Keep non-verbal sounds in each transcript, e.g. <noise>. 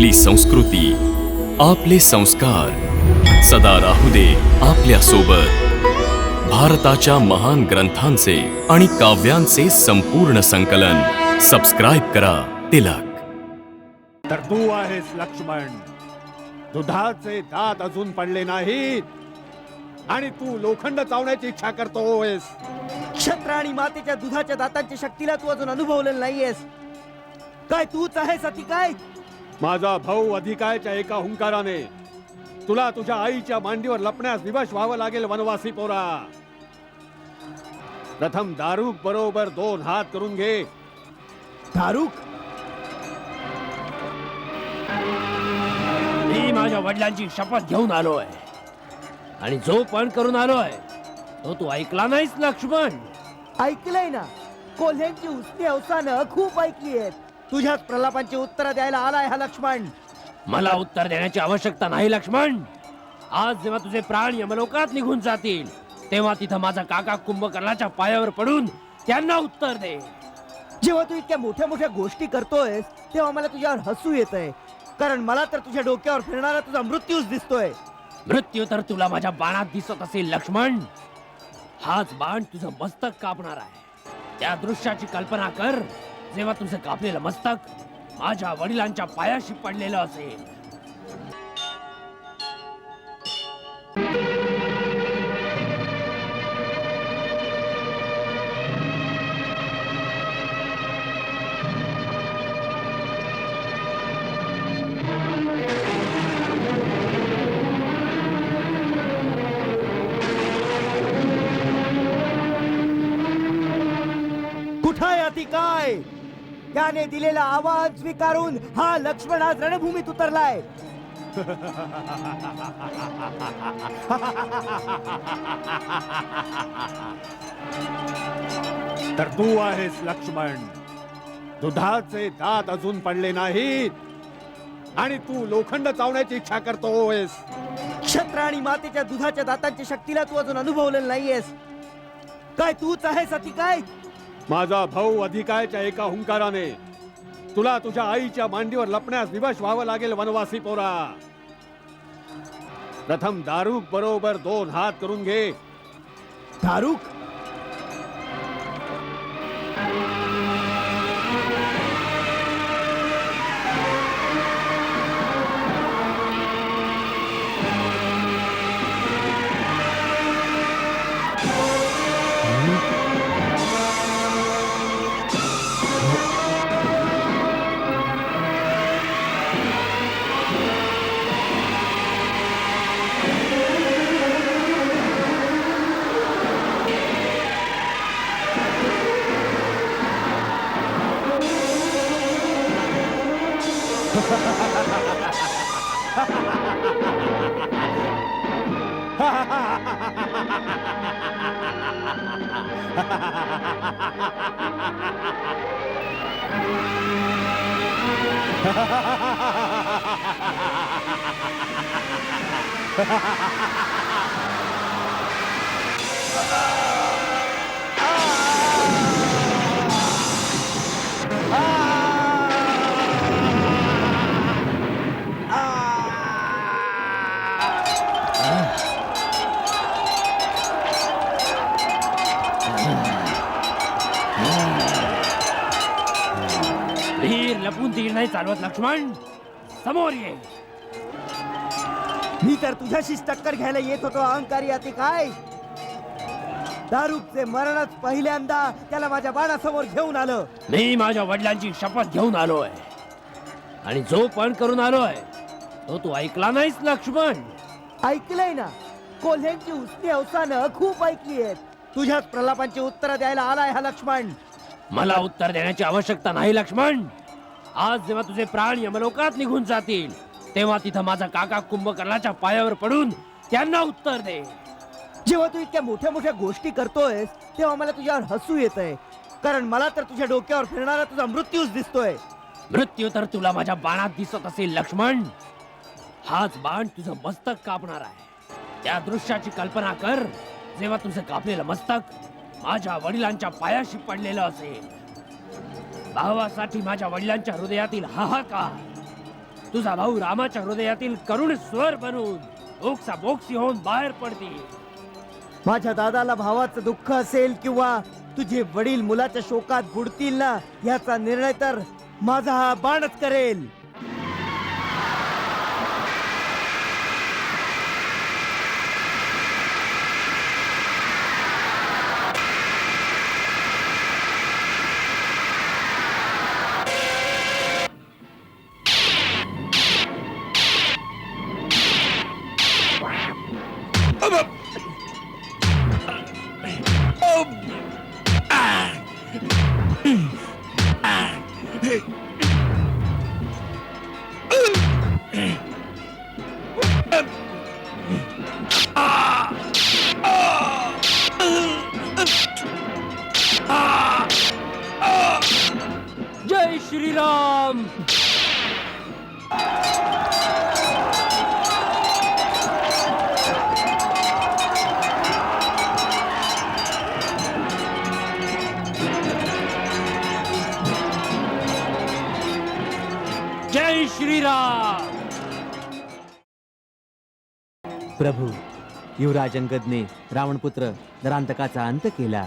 आपली संस्कृती आपले संस्कार. सदा राहू दे आपल्यासोबत भारताच्या महान ग्रंथांचे आणि काव्यांचे संपूर्ण संकलन. सबस्क्राईब करा तिलक. तर तू आहेस लक्ष्मण. दुधाचे दात अजून पडले नाहीत. आणि तू लोखंड चावण्याची इच्छा करतोयस. क्षत्र आणि मातेच्या दुधाच्या दातांच्या शक्तीला तू अजून अनुभवलेलं नाहीयेस. काय तूच आहेस अति काय? माझा भाऊ अधिकायच्या एका हुंकाराने तुला तुझ्या आईच्या मांडीवर लपण्यास विवश व्हावं लागेल वनवासी पोरा. प्रथम दारूक बरोबर दोन हात करून घे. दारुक? मी माझ्या वडिलांची शपथ घेऊन आलोय. आणि जो पण करून आलोय तो तू ऐकला नाहीस लक्ष्मण? ऐकलंय ना. कोल्ह्यांची उसनी अवसानं खूप ऐकली आहेत. तुझ्याच प्रलापांची उत्तर द्यायला आलाय हा लक्ष्मण. मला उत्तर देण्याची आवश्यकता नाही लक्ष्मण. आज जेव्हा तुझे प्राण यमलोकात निघून जातील तेव्हा तिथं माझा काका कुंभकर्णाच्या पायावर पडून त्यांना उत्तर दे. जेव्हा तू इतक्या मोठ्या मोठ्या गोष्टी करतोयस तेव्हा मला तुझ्यावर हसू येतंय. कारण मला तर तुझ्या डोक्यावर फिरणारा तुझा मृत्यूच दिसतोय. मृत्यू तर तुला माझ्या बाणात दिसत असेल लक्ष्मण. हाच बाण तुझं मस्तक कापणार आहे. त्या दृश्याची कल्पना कर. जेव्हा तुझं कापलेलं मस्तक माझ्या वडिलांच्या पायाशी पडलेलं असेल. त्याने दिलेला आवाज स्वीकारून हा लक्ष्मण आज रणभूमीत उतरलाय. तर तू आहेस लक्ष्मण. दुधाचे दात अजून पडले नाहीत. आणि तू लोखंड चावण्याची इच्छा करतोयस. क्षत्र आणि मातेच्या दुधाच्या दातांच्या शक्तीला तू अजून अनुभवलेलं नाहीयेस. काय तूच आहेस अति काय माझा भाऊ अधिकायच्या एका हुंकाराने तुला तुझ्या आईच्या मांडीवर लपण्यास विवश व्हावं लागेल वनवासी पोरा. प्रथम दारूक बरोबर दोन हात करून घे. दारूक? वीर <laughs> चालवत लक्ष्मण समोर ये. मी तर तुझ्याशीच टक्कर घ्यायला येत होतो अहंकारी अति काय दारुकचे मरणच पहिल्यांदा त्याला माझ्या बाणासमोर घेऊन आलं. मी माझ्या वडिलांची शपथ घेऊन आलोय. आणि जो पण करून आलोय तो तू ऐकला नाहीस लक्ष्मण? ऐकलंय ना. कोल्ह्यांची उसनी अवसानं खूप ऐकली आहेत. तुझ्याच प्रलापांची उत्तर द्यायला आलाय हा लक्ष्मण. मला उत्तर देण्याची आवश्यकता नाही लक्ष्मण. आज जेव्हा तुझे प्राण यमलोकात निघून जातील तेव्हा तिथं माझा काका कुंभकर्णाच्या पायावर पडून त्यांना उत्तर दे. जेव्हा तू इतक्या मोठ्या मोठ्या गोष्टी करतोयस तेव्हा मला तुझ्यावर हसू येतंय. कारण मला तर तुझ्या डोक्यावर फिरणारा तुझा मृत्यूच दिसतोय. मृत्यू तर तुला माझ्या बाणात दिसत असेल लक्ष्मण. हाच बाण तुझं मस्तक कापणार आहे. त्या दृश्याची कल्पना कर जेव्हा तुझं कापलेलं मस्तक माझ्या वडिलांच्या पायाशी पडलेलं असेल. भावासाठी माझ्या वडिलांच्या हृदयातील हाहाकार. तुझा भाऊ रामाच्या हृदयातील करुण स्वर बनून ओक्सा बोक्सी होऊन बाहेर पडतील. माझ्या दादाला भावाचं दुःख असेल किंवा तुझे वडील मुलाच्या शोकात बुडतील ना याचा निर्णय तर माझा हा बाणच करेल. श्रीराम! जय श्रीराम! प्रभू युवराज अंगदने रावणपुत्र नरांतकाचा अंत केला.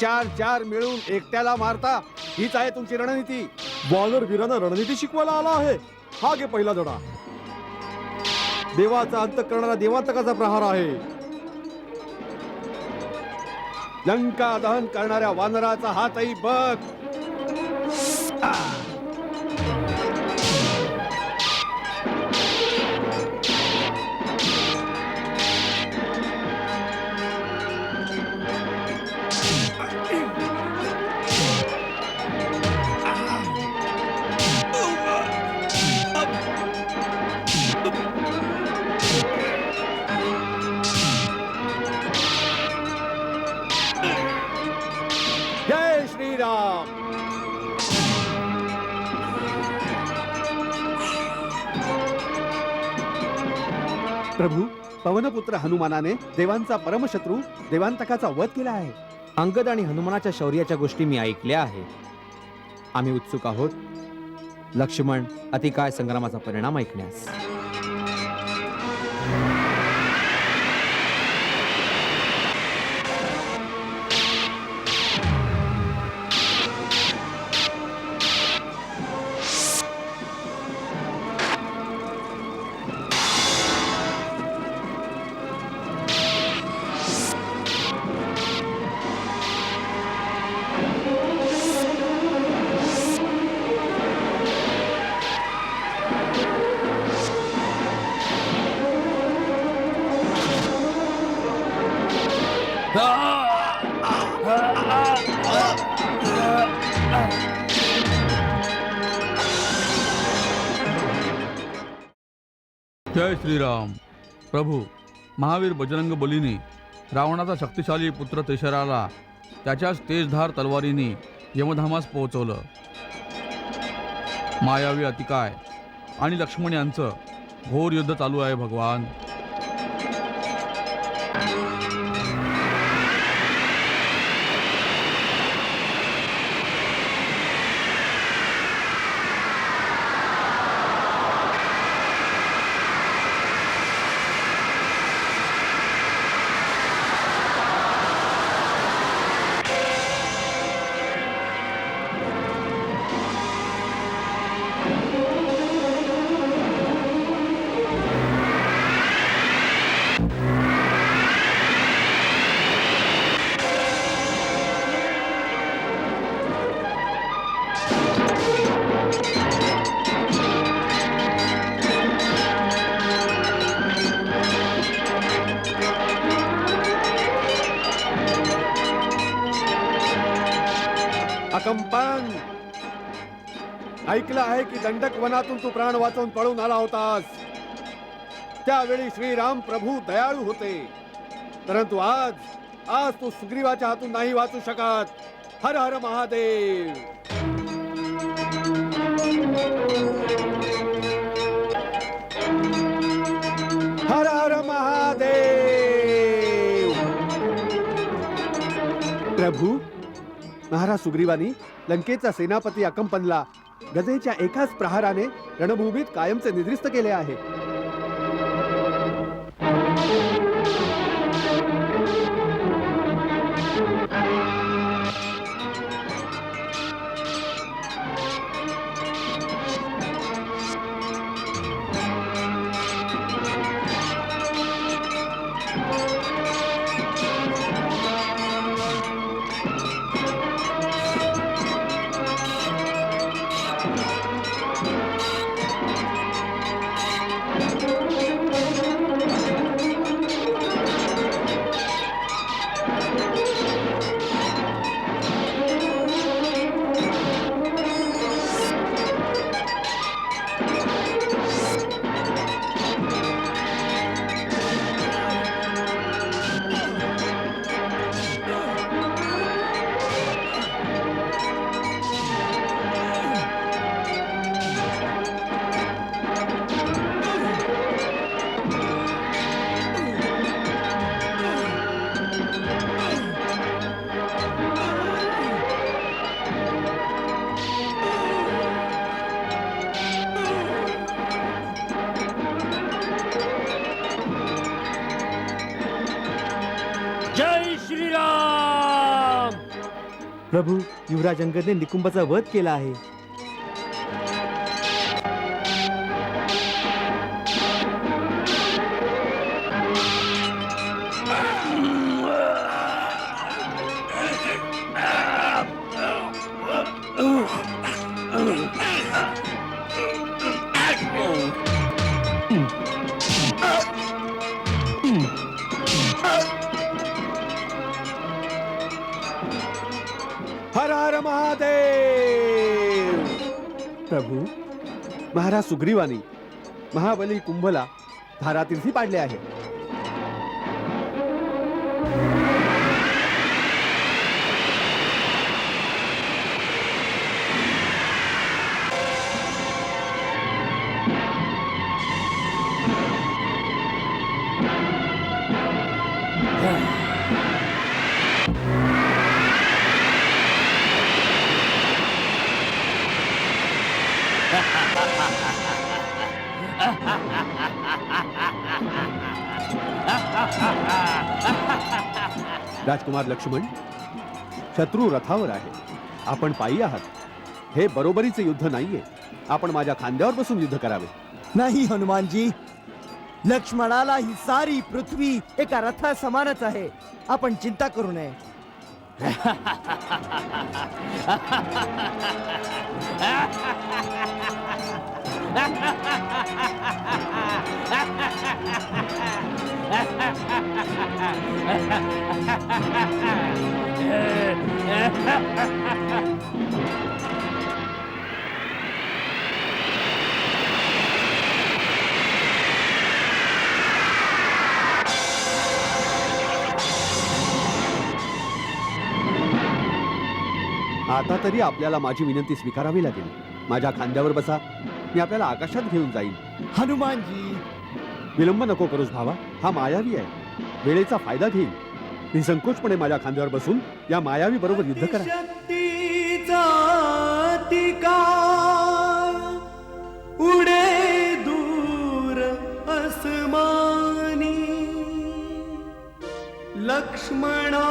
चार चार मिळून एकट्याला मारता. हीच आहे तुमची रणनीती. बॉलर वीरांना रणनीती शिकवायला आला आहे. हा घे पहिला धडा. देवाचा अंत करणारा देवांतकाचा प्रहार आहे. लंका दहन करणाऱ्या वानराचा हातही बघ. प्रभू पवनपुत्र हनुमानाने देवांचा परमशत्रू देवांतकाचा वध केला आहे. अंगद आणि हनुमानाच्या शौर्याच्या गोष्टी मी ऐकल्या आहेत आम्ही उत्सुक आहोत. लक्ष्मण अतिकाय संग्रामाचा परिणाम ऐकण्यास. जय श्रीराम. प्रभू महावीर बजरंग बलीने रावणाचा शक्तिशाली पुत्र तेशराला त्याच्याच तेजधार तलवारीने यमधामास पोहोचवलं. मायावी अतिकाय आणि लक्ष्मण यांचं घोर युद्ध चालू आहे भगवान. कंपांग ऐकलं आहे की दंडक वनातून तू प्राण वाचवून पळून आला होतास. त्यावेळी श्रीराम प्रभू दयाळू होते. परंतु आज आज तू सुग्रीवाच्या हातून नाही वाचू शकत. हर हर महादेव. हर हर महादेव. प्रभू महाराज सुग्रीवानी लंकेचा सेनापती अकंपनला गजेच्या एकाच प्रहाराने रणभूमीत कायमचे निद्रिस्त केले आहे. प्रभू युवराज अंगदने निकुंभाचा वध केला आहे. सुग्रीवानी महाबली कुंभला धारातीर्थी पाडले आहे. <laughs> राजकुमार लक्ष्मण शत्रू रथावर आहे. आपण पायी आहात. हे बरोबरीचे युद्ध नाहीये. आपण माझ्या खांद्यावर बसून युद्ध करावे. नाही हनुमानजी. लक्ष्मणाला ही सारी पृथ्वी एका रथा समानच आहे. आपण चिंता करू नये. <laughs> आता तरी आपल्याला माझी विनंती स्वीकारावी लागेल. माझ्या खांद्यावर बसा. मी आपल्याला आकाशात घेऊन जाईल हनुमानजी! विलंब नको करूस भावा हा मायावी आहे. वेळेचा फायदा घेईल निसंकोचपणे माझ्या खांद्यावर बसून या मायावी बरोबर युद्ध करा. उडे दूर असमानी लक्ष्मणा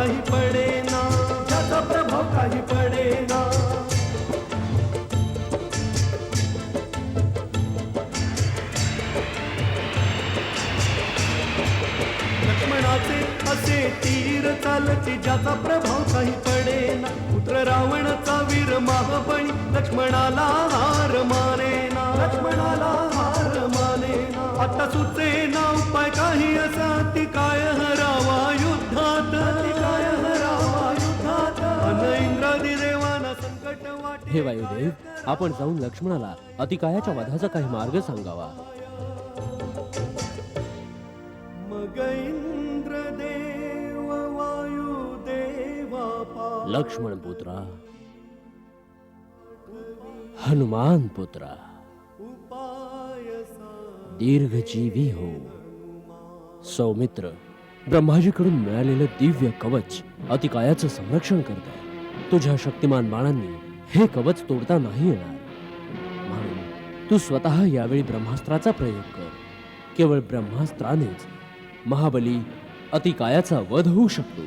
काही पडे ना. त्याचा प्रभाव काही पडे ना. लक्ष्मणाचे असे तीर चालते ज्याचा प्रभाव काही पडे ना. पुत्र रावणचा वीर महाबळी लक्ष्मणाला हार मानेना लक्ष्मणाला हार माने आता सुचे ना उपाय काही असा ती काय हरावा हे वायुदेव आपण जाऊन लक्ष्मणाला अतिकायाच्या वधाचा काही मार्ग सांगावा. मग इंद्रदेव वायुदेवा लक्ष्मण पुत्रा हनुमान पुत्रा दीर्घजीवी हो. सौमित्र ब्रह्माजीकडून मिळालेलं दिव्य कवच अतिकायाचं संरक्षण करतं तुझ्या शक्तिमान बाणांनी हे कवच तोडता नाही येणार. म्हणून तू स्वतः यावेळी ब्रह्मास्त्राचा प्रयोग कर. केवळ ब्रह्मास्त्रानेच महाबली अतिकायाचा वध होऊ शकतो.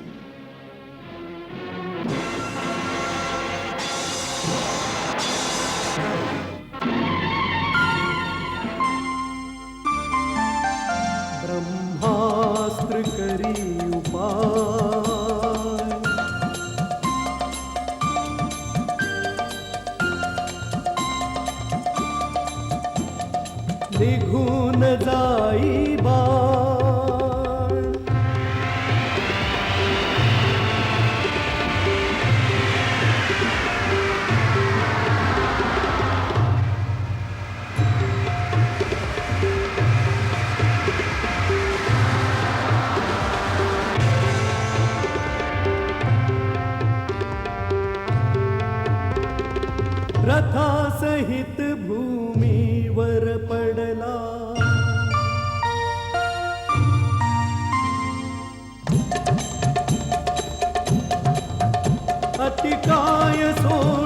निघून जाई बा. अतिकाय सोड